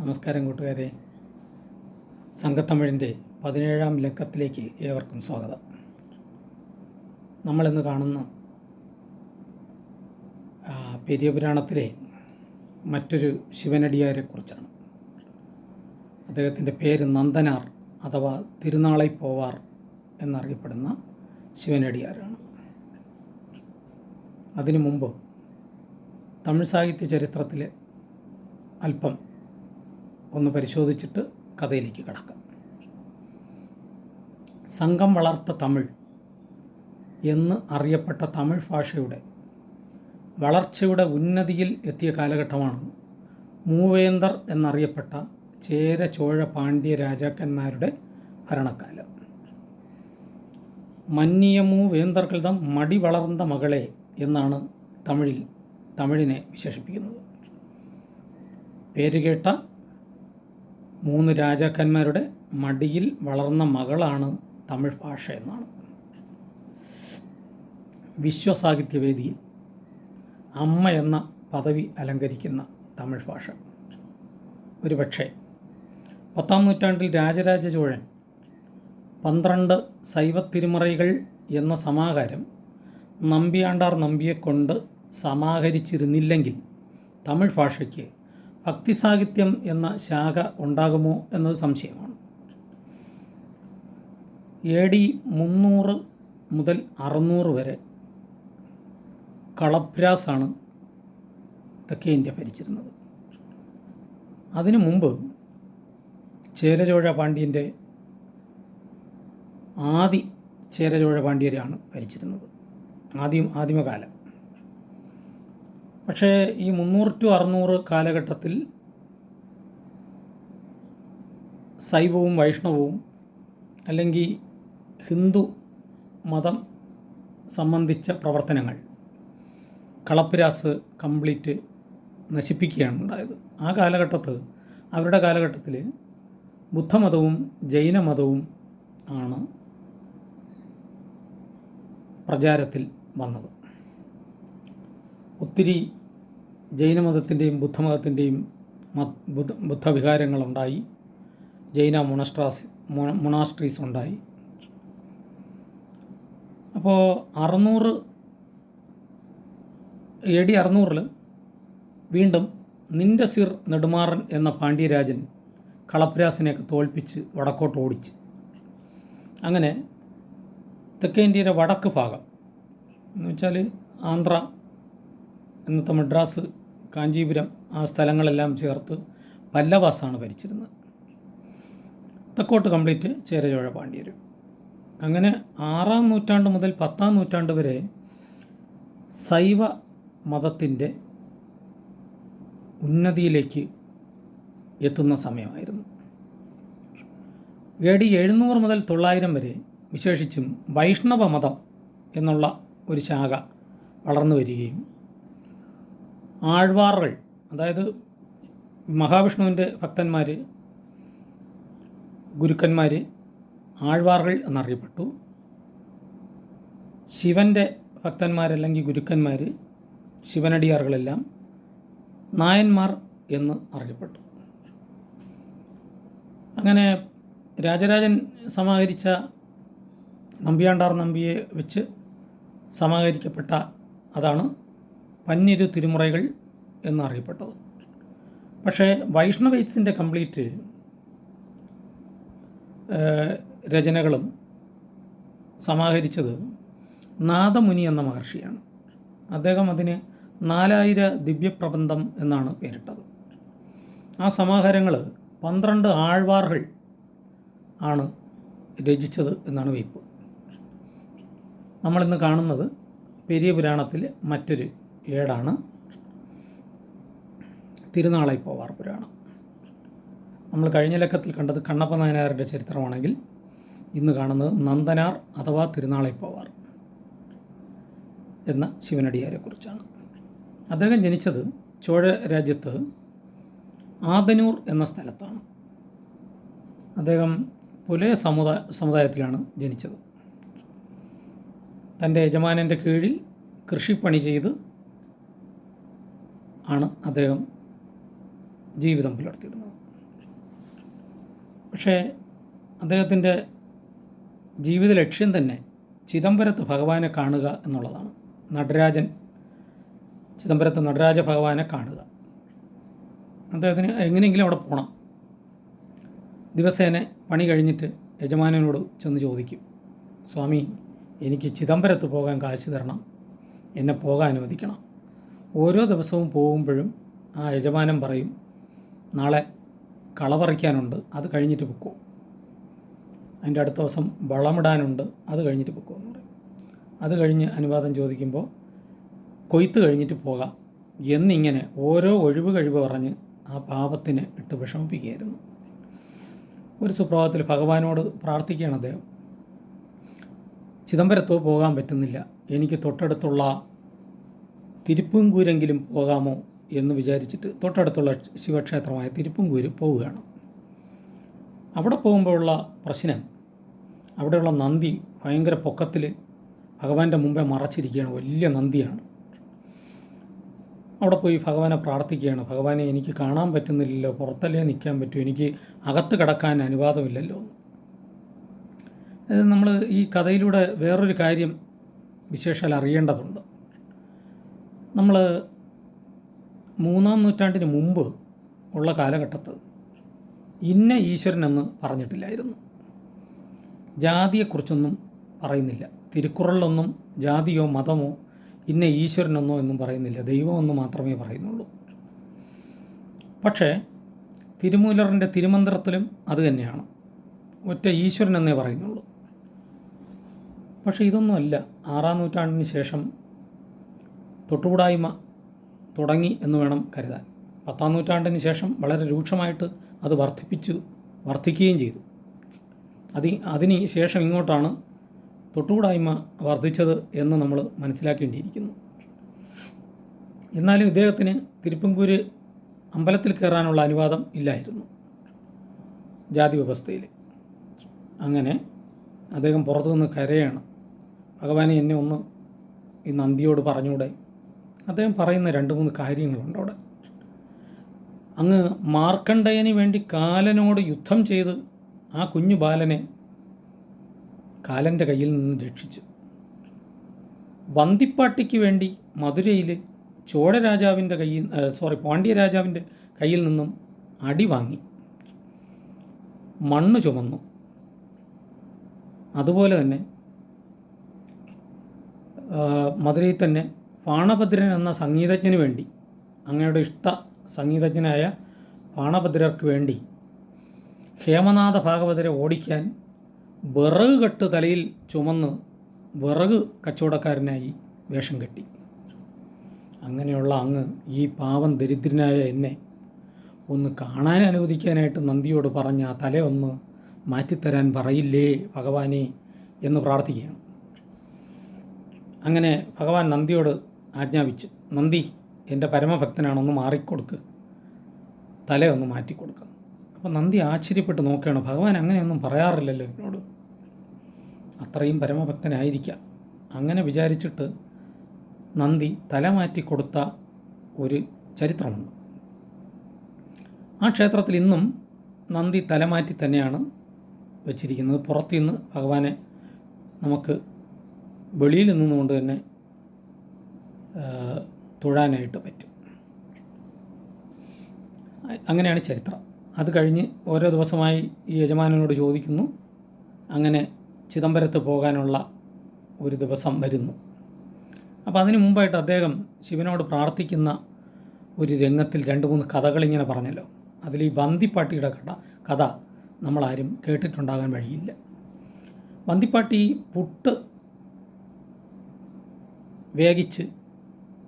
നമസ്കാരം കൂട്ടുകാരെ. സംഘത്തമിഴിന്റെ പതിനേഴാം ലക്കത്തിലേക്ക് ഏവർക്കും സ്വാഗതം. നമ്മളിന്ന് കാണുന്ന പെരിയ പുരാണത്തിലെ മറ്റൊരു ശിവനടിയാരെക്കുറിച്ചാണ്. അദ്ദേഹത്തിന്റെ പേര് നന്ദനാർ അഥവാ തിരുനാളൈ പോവാർ എന്നറിയപ്പെടുന്ന ശിവനടിയാരാണ്. അതിനു മുമ്പ് തമിഴ് സാഹിത്യ ചരിത്രത്തിലെ അല്പം ഒന്ന് പരിശോധിച്ചിട്ട് കഥയിലേക്ക് കടക്കാം. സംഘം വളർത്ത തമിഴ് എന്ന് അറിയപ്പെട്ട തമിഴ് ഭാഷയുടെ വളർച്ചയുടെ ഉന്നതിയിൽ എത്തിയ കാലഘട്ടമാണ് മൂവേന്തർ എന്നറിയപ്പെട്ട ചേര ചോഴ പാണ്ഡ്യ രാജാക്കന്മാരുടെ ഭരണകാലം. മന്നിയമൂ വേന്തർകൃതം മടി വളർന്ന മകളെ എന്നാണ് തമിഴിൽ തമിഴിനെ വിശേഷിപ്പിക്കുന്നത്. പേരുകേട്ട മൂന്ന് രാജാക്കന്മാരുടെ മടിയിൽ വളർന്ന മകളാണ് തമിഴ് ഭാഷ എന്നാണ്. വിശ്വസാഹിത്യവേദിയിൽ അമ്മ എന്ന പദവി അലങ്കരിക്കുന്ന തമിഴ് ഭാഷ. ഒരുപക്ഷെ പത്താം നൂറ്റാണ്ടിൽ രാജരാജ ചോഴൻ പന്ത്രണ്ട് ശൈവത്തിരുമറൈകൾ എന്ന സമാഹാരം നമ്പിയാണ്ടാർ നമ്പിയെക്കൊണ്ട് സമാഹരിച്ചിരുന്നില്ലെങ്കിൽ തമിഴ് ഭാഷയ്ക്ക് ഭക്തിസാഹിത്യം എന്ന ശാഖ ഉണ്ടാകുമോ എന്നത് സംശയമാണ്. എ ഡി മുന്നൂറ് മുതൽ അറുന്നൂറ് വരെ കളഭ്രാസാണ് തെക്കേ ഇന്ത്യ ഭരിച്ചിരുന്നത്. അതിനു മുമ്പ് ചേരചോഴ പാണ്ഡ്യന്റെ ആദി ചേരചോഴ പാണ്ഡ്യരാണ് ഭരിച്ചിരുന്നത്. ആദ്യം ആദിമകാലം. പക്ഷേ ഈ മുന്നൂറ് ടു അറുന്നൂറ് കാലഘട്ടത്തിൽ ശൈവവും വൈഷ്ണവവും അല്ലെങ്കിൽ ഹിന്ദു മതം സംബന്ധിച്ച പ്രവർത്തനങ്ങൾ കളപ്പിരാസ് കംപ്ലീറ്റ് നശിപ്പിക്കുകയാണ് ഉണ്ടായത്. ആ കാലഘട്ടത്ത് അവരുടെ കാലഘട്ടത്തിൽ ബുദ്ധമതവും ജൈനമതവും ആണ് പ്രചാരത്തിൽ വന്നത്. ഒത്തിരി ജൈനമതത്തിന്റെയും ബുദ്ധമതത്തിന്റെയും മത് ബുദ്ധ ബുദ്ധവിഹാരങ്ങളുണ്ടായി ജൈന മൊണസ്ട്രാസ് മൊണാസ്ട്രീസ് ഉണ്ടായി. അപ്പോൾ അറുന്നൂറ് എ ഡി അറുന്നൂറിൽ വീണ്ടും നിന്റെ സിർ നെടുമാറൻ എന്ന പാണ്ഡ്യരാജൻ കളപ്രാസിനെയൊക്കെ തോൽപ്പിച്ച് വടക്കോട്ട് ഓടിച്ച്. അങ്ങനെ തെക്കേ ഇന്ത്യയുടെ വടക്ക് ഭാഗം എന്ന് വെച്ചാൽ ആന്ധ്ര ഇന്നത്തെ മദ്രാസ് കാഞ്ചീപുരം ആ സ്ഥലങ്ങളെല്ലാം ചേർത്ത് പല്ലവാസാണ് ഭരിച്ചിരുന്നത്. തെക്കോട്ട് കംപ്ലീറ്റ് ചേരചോഴ പാണ്ഡ്യർ അങ്ങനെ ആറാം നൂറ്റാണ്ട് മുതൽ പത്താം നൂറ്റാണ്ട് വരെ ശൈവ മതത്തിന്റെ ഉന്നതിയിലേക്ക് എത്തുന്ന സമയമായിരുന്നു. എ ഡി എഴുന്നൂറ് മുതൽ തൊള്ളായിരം വരെ വിശേഷിച്ചും വൈഷ്ണവ മതം എന്നുള്ള ഒരു ശാഖ വളർന്നു വരികയും ആഴ്വാറുകൾ അതായത് മഹാവിഷ്ണുവിന്റെ ഭക്തന്മാർ ഗുരുക്കന്മാർ ആഴ്വാറുകൾ എന്നറിയപ്പെട്ടു. ശിവന്റെ ഭക്തന്മാരല്ലെങ്കിൽ ഗുരുക്കന്മാർ ശിവനടിയാറുകളെല്ലാം നായന്മാർ എന്ന് അറിയപ്പെട്ടു. അങ്ങനെ രാജരാജൻ സമാഹരിച്ച നമ്പിയാണ്ടാർ നമ്പിയെ വെച്ച് സമാഹരിക്കപ്പെട്ട അതാണ് പന്നിരു തിരുമുറകൾ എന്നറിയപ്പെട്ടത്. പക്ഷേ വൈഷ്ണവൈറ്റ്സിന്റെ കംപ്ലീറ്റ് രചനകളും സമാഹരിച്ചത് നാദമുനി എന്ന മഹർഷിയാണ്. അദ്ദേഹം അതിന് നാലായിര ദിവ്യപ്രബന്ധം എന്നാണ് പേരിട്ടത്. ആ സമാഹാരങ്ങൾ പന്ത്രണ്ട് ആഴ്വാറുകൾ ആണ് രചിച്ചത് എന്നാണ് വെയ്പ്പ്. നമ്മളിന്ന് കാണുന്നത് പെരിയ പുരാണത്തിലെ മറ്റൊരു ഏടാണ്. തിരുനാളை പോവാർ പുരാണം. നമ്മൾ കഴിഞ്ഞ ലക്കത്തിൽ കണ്ടത് കണ്ണപ്പ നായനാരുടെ ചരിത്രമാണെങ്കിൽ ഇന്ന് കാണുന്നത് നന്ദനാർ അഥവാ തിരുനാളை പോവാർ എന്ന ശിവനടിയാരെക്കുറിച്ചാണ്. അദ്ദേഹം ജനിച്ചത് ചോഴ രാജ്യത്ത് ആദനൂർ എന്ന സ്ഥലത്താണ്. അദ്ദേഹം പുലയ സമുദായ സമുദായത്തിലാണ് ജനിച്ചത്. തന്റെ യജമാനന്റെ കീഴിൽ കൃഷിപ്പണി ചെയ്ത് ആണ് അദ്ദേഹം ജീവിതം പുലർത്തിയിരുന്നത്. പക്ഷേ അദ്ദേഹത്തിന്റെ ജീവിത ലക്ഷ്യം തന്നെ ചിദംബരത്ത് ഭഗവാനെ കാണുക എന്നുള്ളതാണ്. നടരാജൻ ചിദംബരത്ത് നടരാജ ഭഗവാനെ കാണുക. അദ്ദേഹത്തിന് എങ്ങനെയെങ്കിലും അവിടെ പോകണം ദിവസേന പണി കഴിഞ്ഞിട്ട് യജമാനോട് ചെന്ന് ചോദിക്കും സ്വാമി എനിക്ക് ചിദംബരത്ത് പോകാൻ കാശ് തരണം. എന്നെ പോകാൻ അനുവദിക്കണം. ഓരോ ദിവസവും പോകുമ്പോഴും ആ യജമാനൻ പറയും നാളെ കളപറിക്കാനുണ്ട് അത് കഴിഞ്ഞിട്ട് പൊക്കോ. അതിന്റെ അടുത്ത ദിവസം വളമിടാനുണ്ട് അത് കഴിഞ്ഞിട്ട് പൊക്കോ എന്ന് പറയും. അത് കഴിഞ്ഞ് അനുവാദം ചോദിക്കുമ്പോൾ കൊയ്ത്ത് കഴിഞ്ഞിട്ട് പോകാം എന്നിങ്ങനെ ഓരോ ഒഴിവ് കഴിവ് പറഞ്ഞ് ആ പാപത്തിനെ ഇട്ട് വിഷമിപ്പിക്കുകയായിരുന്നു. ഒരു സുപ്രഭാതത്തിൽ ഭഗവാനോട് പ്രാർത്ഥിക്കുകയാണ് അദ്ദേഹം ചിദംബരത്തോ പോകാൻ പറ്റുന്നില്ല എനിക്ക് തൊട്ടടുത്തുള്ള തിരുപ്പുംകൂരെങ്കിലും പോകാമോ എന്ന് വിചാരിച്ചിട്ട് തൊട്ടടുത്തുള്ള ശിവക്ഷേത്രമായ തിരുപ്പുംകൂര് പോവുകയാണ്. അവിടെ പോകുമ്പോഴുള്ള പ്രശ്നം അവിടെയുള്ള നന്ദി ഭയങ്കര പൊക്കത്തിൽ ഭഗവാന്റെ മുമ്പേ മറച്ചിരിക്കുകയാണ് വലിയ നന്ദിയാണ്. അവിടെ പോയി ഭഗവാനെ പ്രാർത്ഥിക്കുകയാണ് ഭഗവാനെ എനിക്ക് കാണാൻ പറ്റുന്നില്ലല്ലോ പുറത്തല്ലേ നിൽക്കാൻ പറ്റൂ എനിക്ക് അകത്ത് കിടക്കാൻ അനുവാദമില്ലല്ലോ. നമ്മൾ ഈ കഥയിലൂടെ വേറൊരു കാര്യം വിശേഷാൽ അറിയേണ്ടതുണ്ട്. നമ്മൾ മൂന്നാം നൂറ്റാണ്ടിന് മുമ്പ് ഉള്ള കാലഘട്ടത്ത് ഇന്ന ഈശ്വരനെന്ന് പറഞ്ഞിട്ടില്ലായിരുന്നു. ജാതിയെക്കുറിച്ചൊന്നും പറയുന്നില്ല. തിരുക്കുറളിലൊന്നും ജാതിയോ മതമോ ഇന്ന ഈശ്വരനൊന്നോ എന്നും പറയുന്നില്ല. ദൈവമെന്ന് മാത്രമേ പറയുന്നുള്ളൂ. പക്ഷേ തിരുമൂലറിന്റെ തിരുമന്ത്രത്തിലും അത് തന്നെയാണ്. ഒറ്റ ഈശ്വരനെന്നേ പറയുന്നുള്ളൂ. പക്ഷേ ഇതൊന്നുമല്ല. ആറാം നൂറ്റാണ്ടിന് ശേഷം തൊട്ടുകൂടായ്മ തുടങ്ങി എന്ന് വേണം കരുതാൻ. പത്താം നൂറ്റാണ്ടിന് ശേഷം വളരെ രൂക്ഷമായിട്ട് അത് വർദ്ധിപ്പിച്ചു വർദ്ധിക്കുകയും ചെയ്തു. അതി അതിന് ശേഷം ഇങ്ങോട്ടാണ് തൊട്ടുകൂടായ്മ വർദ്ധിച്ചത് എന്ന് നമ്മൾ മനസ്സിലാക്കേണ്ടിയിരിക്കുന്നു. എന്നാലും ഇദ്ദേഹത്തിന് തിരുപ്പങ്കൂര് അമ്പലത്തിൽ കയറാനുള്ള അനുവാദം ഇല്ലായിരുന്നു ജാതി വ്യവസ്ഥയിൽ. അങ്ങനെ അദ്ദേഹം പുറത്തു നിന്ന് കരയാണ്. ഭഗവാനെ എന്നെ ഒന്ന് ഈ നന്ദിയോട് പറഞ്ഞൂടെ അദ്ദേഹം പറയുന്ന രണ്ട് മൂന്ന് കാര്യങ്ങളുണ്ട് അവിടെ. അങ്ങ് മാർക്കണ്ഡയന് വേണ്ടി കാലനോട് യുദ്ധം ചെയ്ത് ആ കുഞ്ഞു ബാലനെ കാലന്റെ കയ്യിൽ നിന്ന് രക്ഷിച്ചു. വന്തിപ്പാട്ടിക്ക് വേണ്ടി മധുരയിൽ ചോഴരാജാവിന്റെ കയ്യിൽ സോറി പാണ്ഡ്യ രാജാവിന്റെ കയ്യിൽ നിന്നും അടി വാങ്ങി. മണ്ണ് ചുമന്നു. അതുപോലെ തന്നെ മധുരയിൽ തന്നെ പാണഭദ്രൻ എന്ന സംഗീതജ്ഞന് വേണ്ടി അങ്ങയുടെ ഇഷ്ട സംഗീതജ്ഞനായ പാണഭദ്രർക്ക് വേണ്ടി ഹേമനാഥ ഭാഗവതരെ ഓടിക്കാൻ വിറക് കെട്ട് തലയിൽ ചുമന്ന് വിറക് കച്ചവടക്കാരനായി വേഷം കെട്ടി. അങ്ങനെയുള്ള അങ്ങ് ഈ പാവം ദരിദ്രനായ എന്നെ ഒന്ന് കാണാൻ അനുവദിക്കാനായിട്ട് നന്ദിയോട് പറഞ്ഞ ആ തല ഒന്ന് മാറ്റിത്തരാൻ പറയില്ലേ ഭഗവാനെ എന്ന് പ്രാർത്ഥിക്കുകയാണ്. അങ്ങനെ ഭഗവാൻ നന്ദിയോട് ആജ്ഞാപിച്ചു. നന്ദി. എന്റെ പരമഭക്തനാണൊന്ന് മാറിക്കൊടുക്ക്. തലയൊന്ന് മാറ്റിക്കൊടുക്കുക അപ്പോൾ നന്ദി ആശ്ചര്യപ്പെട്ട് നോക്കുകയാണ്. ഭഗവാൻ അങ്ങനെയൊന്നും പറയാറില്ലല്ലോ എന്നോട്. അത്രയും പരമഭക്തനായിരിക്കാം. അങ്ങനെ വിചാരിച്ചിട്ട് നന്ദി തല മാറ്റി കൊടുത്ത ഒരു ചരിത്രമുണ്ട്. ആ ക്ഷേത്രത്തിൽ ഇന്നും നന്ദി തലമാറ്റി തന്നെയാണ് വെച്ചിരിക്കുന്നത്. പുറത്തുനിന്ന് ഭഗവാനെ നമുക്ക് വെളിയിൽ നിന്നുകൊണ്ട് തന്നെ തൊഴാനായിട്ട് പറ്റും. അങ്ങനെയാണ് ചരിത്രം. അത് കഴിഞ്ഞ് ഓരോ ദിവസമായി ഈ യജമാനനോട് ചോദിക്കുന്നു. അങ്ങനെ ചിദംബരത്ത് പോകാനുള്ള ഒരു ദിവസം വരുന്നു. അപ്പോൾ അതിനു മുമ്പായിട്ട് അദ്ദേഹം ശിവനോട് പ്രാർത്ഥിക്കുന്ന ഒരു രംഗത്തിൽ രണ്ട് മൂന്ന് കഥകളിങ്ങനെ പറഞ്ഞല്ലോ. അതിൽ ഈ വന്തിപ്പാട്ടിയുടെ കഥ കഥ നമ്മളാരും കേട്ടിട്ടുണ്ടാകാൻ വഴിയില്ല. വന്തിപ്പാട്ടി പുട്ട് വേഗിച്ച്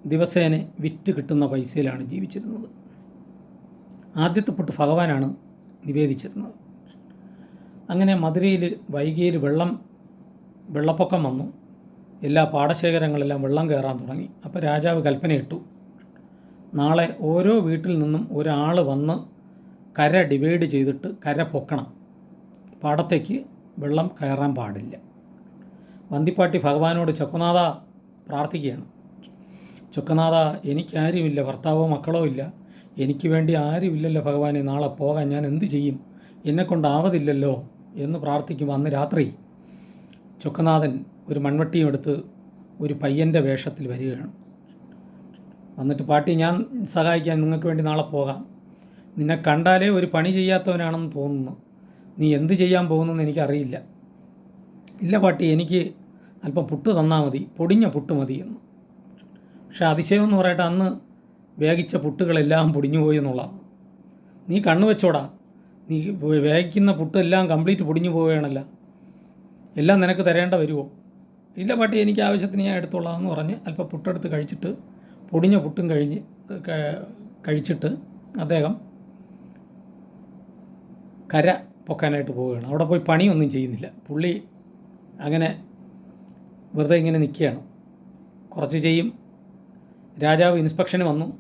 ദിവസേന വിറ്റ് കിട്ടുന്ന പൈസയിലാണ് ജീവിച്ചിരുന്നത്. ആദ്യത്തെ പൊട്ട് ഭഗവാനാണ് നിവേദിച്ചിരുന്നത്. അങ്ങനെ മധുരയിൽ വൈകിയിൽ വെള്ളം വെള്ളപ്പൊക്കം വന്നു. എല്ലാ പാടശേഖരങ്ങളെല്ലാം വെള്ളം കയറാൻ തുടങ്ങി. അപ്പോൾ രാജാവ് കൽപ്പനയിട്ടു നാളെ ഓരോ വീട്ടിൽ നിന്നും ഒരാൾ വന്ന് കര ഡിവൈഡ് ചെയ്തിട്ട് കര പൊക്കണം. പാടത്തേക്ക് വെള്ളം കയറാൻ പാടില്ല വന്തിപ്പാട്ടി ഭഗവാനോട് ചക്കുനാഥ പ്രാർത്ഥിക്കുകയാണ്. ചൊക്കനാഥ എനിക്കാരുമില്ല ഭർത്താവോ മക്കളോ ഇല്ല. എനിക്ക് വേണ്ടി ആരുമില്ലല്ലോ ഭഗവാനെ നാളെ പോകാൻ ഞാൻ എന്ത് ചെയ്യും? എന്നെക്കൊണ്ടാവതില്ലല്ലോ എന്ന് പ്രാർത്ഥിക്കും അന്ന് രാത്രി. ചുക്കനാഥൻ ഒരു മൺവട്ടിയും എടുത്ത് ഒരു പയ്യന്റെ വേഷത്തിൽ വരികയാണ്. വന്നിട്ട് പാട്ടി ഞാൻ സഹായിക്കാൻ നിങ്ങൾക്ക് വേണ്ടി നാളെ പോകാം. നിന്നെ കണ്ടാലേ ഒരു പണി ചെയ്യാത്തവനാണെന്ന് തോന്നുന്നു. നീ എന്ത് ചെയ്യാൻ പോകുന്നെന്ന് എനിക്കറിയില്ല. ഇല്ല പാട്ടി എനിക്ക് അല്പം പുട്ട് തന്നാൽ മതി. പൊടിഞ്ഞ പുട്ട് മതി എന്ന്. പക്ഷേ അതിശയം എന്ന് പറയട്ടെ അന്ന് വേഗിച്ച പുട്ടുകളെല്ലാം പൊടിഞ്ഞു പോയി എന്നുള്ളതാണ് നീ കണ്ണു വെച്ചോടാ. നീ വേഗിക്കുന്ന പുട്ടെല്ലാം കംപ്ലീറ്റ് പൊടിഞ്ഞു പോവുകയാണല്ല. എല്ലാം നിനക്ക് തരേണ്ട വരുമോ ഇല്ല പാട്ടി എനിക്ക് ആവശ്യത്തിന് ഞാൻ എടുത്തോളാം എന്ന് പറഞ്ഞ് അല്പം പുട്ടെടുത്ത് കഴിച്ചിട്ട് പൊടിഞ്ഞ പുട്ടും കഴിഞ്ഞ് കഴിച്ചിട്ട് അദ്ദേഹം കര പൊക്കാനായിട്ട് പോവുകയാണ്. അവിടെ പോയി പണിയൊന്നും ചെയ്യുന്നില്ല. പുള്ളി അങ്ങനെ വെറുതെ ഇങ്ങനെ നിൽക്കുകയാണ്. കുറച്ച് ചെയ്യും രാജാവ് ഇൻസ്പെക്ഷന് വന്നു.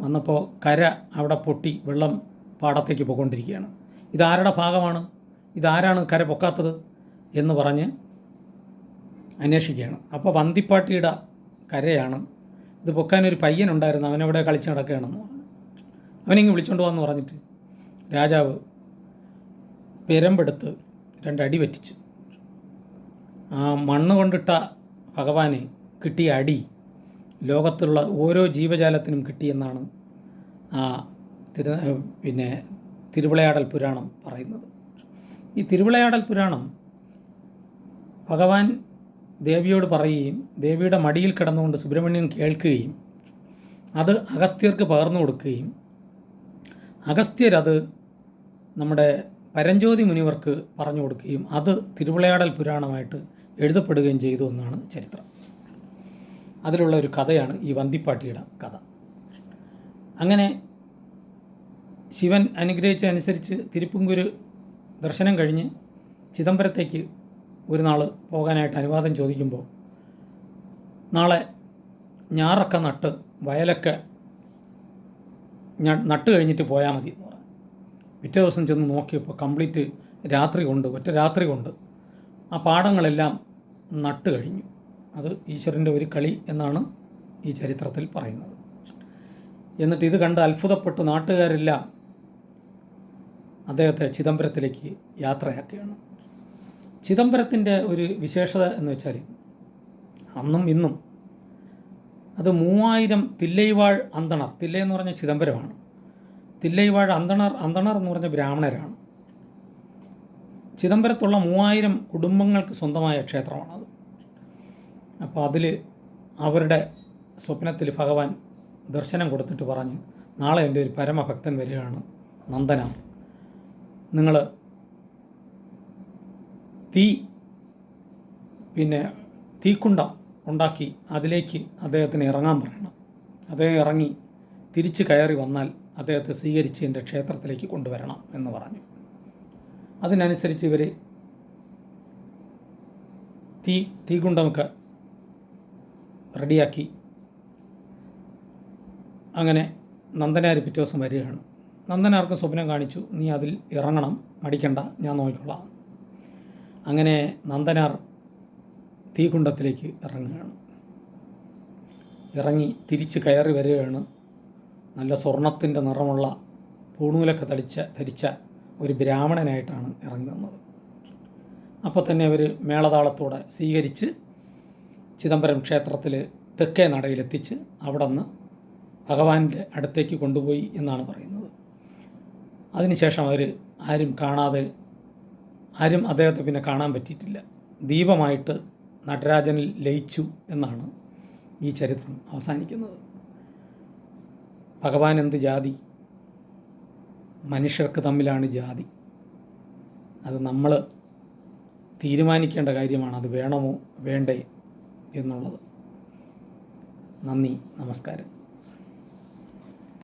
വന്നപ്പോൾ കര അവിടെ പൊട്ടി വെള്ളം പാടത്തേക്ക് പോയിക്കൊണ്ടിരിക്കുകയാണ്. ഇതാരുടെ ഭാഗമാണ്? ഇതാരാണ് കര പൊക്കാത്തത് എന്ന് പറഞ്ഞ് അന്വേഷിക്കുകയാണ്. അപ്പോൾ വന്തിപ്പാട്ടിയുടെ കരയാണ്. ഇത് പൊക്കാൻ ഒരു പയ്യനുണ്ടായിരുന്നു. അവനവിടെ കളിച്ച് നടക്കുകയാണെന്ന്. അവനിങ്ങ് വിളിച്ചോണ്ട് പോകാമെന്ന് പറഞ്ഞിട്ട് രാജാവ് പെരമ്പെടുത്ത് രണ്ടടി പറ്റിച്ചു ആ മണ്ണ് കൊണ്ടിട്ട ഭഗവാന് കിട്ടിയ അടി ലോകത്തുള്ള ഓരോ ജീവജാലത്തിനും കിട്ടിയെന്നാണ് ആ തിരു പിന്നെ തിരുവിളയാടൽ പുരാണം പറയുന്നത്. ഈ തിരുവിളയാടൽ പുരാണം ഭഗവാൻ ദേവിയോട് പറയുകയും ദേവിയുടെ മടിയിൽ കിടന്നുകൊണ്ട് സുബ്രഹ്മണ്യൻ കേൾക്കുകയും അത് അഗസ്ത്യർക്ക് പകർന്നു കൊടുക്കുകയും അഗസ്ത്യരത് നമ്മുടെ പരഞ്ജ്യോതി മുനിവർക്ക് പറഞ്ഞു കൊടുക്കുകയും അത് തിരുവിളയാടൽ പുരാണമായിട്ട് എഴുതപ്പെടുകയും ചെയ്തു എന്നാണ് ചരിത്രം. അതിലുള്ള ഒരു കഥയാണ് ഈ വന്തിപ്പാട്ടിയുടെ കഥ. അങ്ങനെ ശിവൻ അനുഗ്രഹിച്ച അനുസരിച്ച് തിരുപ്പുങ്കുരു ദർശനം കഴിഞ്ഞ് ചിദംബരത്തേക്ക് ഒരു നാൾ പോകാനായിട്ട് അനുവാദം ചോദിക്കുമ്പോൾ നാളെ ഞാറൊക്കെ നട്ട് വയലൊക്കെ നട്ട് കഴിഞ്ഞിട്ട് പോയാൽ മതി എന്ന് പറഞ്ഞു. പിറ്റേ ദിവസം ചെന്ന് നോക്കിയപ്പോൾ കംപ്ലീറ്റ് രാത്രി കൊണ്ട് ഒറ്റ രാത്രി കൊണ്ട് ആ പാടങ്ങളെല്ലാം നട്ട് കഴിഞ്ഞു. അത് ഈശ്വരന്റെ ഒരു കളി എന്നാണ് ഈ ചരിത്രത്തിൽ പറയുന്നത്. എന്നിട്ട് ഇത് കണ്ട് അത്ഭുതപ്പെട്ടു നാട്ടുകാരെല്ലാം അദ്ദേഹത്തെ ചിദംബരത്തിലേക്ക് യാത്രയാക്കുകയാണ്. ചിദംബരത്തിന്റെ ഒരു വിശേഷത എന്ന് വെച്ചാൽ അന്നും ഇന്നും അത് മൂവായിരം തില്ലൈവാൾ അന്തണർ തില്ല എന്ന് പറഞ്ഞ ചിദംബരമാണ്. തില്ലൈവാഴ് അന്തണർ അന്തണർ എന്ന് പറഞ്ഞ ബ്രാഹ്മണരാണ്. ചിദംബരത്തുള്ള മൂവായിരം കുടുംബങ്ങൾക്ക് സ്വന്തമായ ക്ഷേത്രമാണത് അപ്പോൾ അതിൽ അവരുടെ സ്വപ്നത്തിൽ ഭഗവാൻ ദർശനം കൊടുത്തിട്ട് പറഞ്ഞു നാളെ എന്റെ ഒരു പരമഭക്തൻ വരികയാണ് നന്ദന. നിങ്ങൾ തീ പിന്നെ തീക്കുണ്ടം ഉണ്ടാക്കി അതിലേക്ക് അദ്ദേഹത്തിന് ഇറങ്ങാൻ പറയണം. അദ്ദേഹം ഇറങ്ങി തിരിച്ച് കയറി വന്നാൽ അദ്ദേഹത്തെ സ്വീകരിച്ച് എന്റെ ക്ഷേത്രത്തിലേക്ക് കൊണ്ടുവരണം എന്ന് പറഞ്ഞു. അതിനനുസരിച്ച് ഇവർ തീ തീകുണ്ടമൊക്കെ റെഡിയാക്കി. അങ്ങനെ നന്ദനാർ പിറ്റേ ദിവസം വരികയാണ്. നന്ദനാർക്ക് സ്വപ്നം കാണിച്ചു നീ അതിൽ ഇറങ്ങണം മടിക്കണ്ട ഞാൻ നോക്കിക്കൊള്ളാം. അങ്ങനെ നന്ദനാർ തീകുണ്ടത്തിലേക്ക് ഇറങ്ങുകയാണ്. ഇറങ്ങി തിരിച്ച് കയറി വരികയാണ്. നല്ല സ്വർണത്തിന്റെ നിറമുള്ള പൂണൂലൊക്കെ തടിച്ച ധരിച്ച ഒരു ബ്രാഹ്മണനായിട്ടാണ് ഇറങ്ങി വന്നത് അപ്പോൾ തന്നെ അവർ മേളതാളത്തോടെ സ്വീകരിച്ച് ചിദംബരം ക്ഷേത്രത്തിൽ തെക്കേ നടയിലെത്തിച്ച് അവിടെ നിന്ന് ഭഗവാന്റെ അടുത്തേക്ക് കൊണ്ടുപോയി എന്നാണ് പറയുന്നത്. അതിനുശേഷം അവർ ആരും കാണാതെ ആരും അദ്ദേഹത്തെ പിന്നെ കാണാൻ പറ്റിയിട്ടില്ല. ദീപമായിട്ട് നടരാജനിൽ ലയിച്ചു എന്നാണ് ഈ ചരിത്രം അവസാനിക്കുന്നത്. ഭഗവാൻ എന്ത് ജാതി? മനുഷ്യർക്ക് തമ്മിലാണ് ജാതി. അത് നമ്മൾ തീരുമാനിക്കേണ്ട കാര്യമാണ്. അത് വേണമോ? വേണ്ടേ? എന്നുള്ളത്. നന്ദി നമസ്കാരം.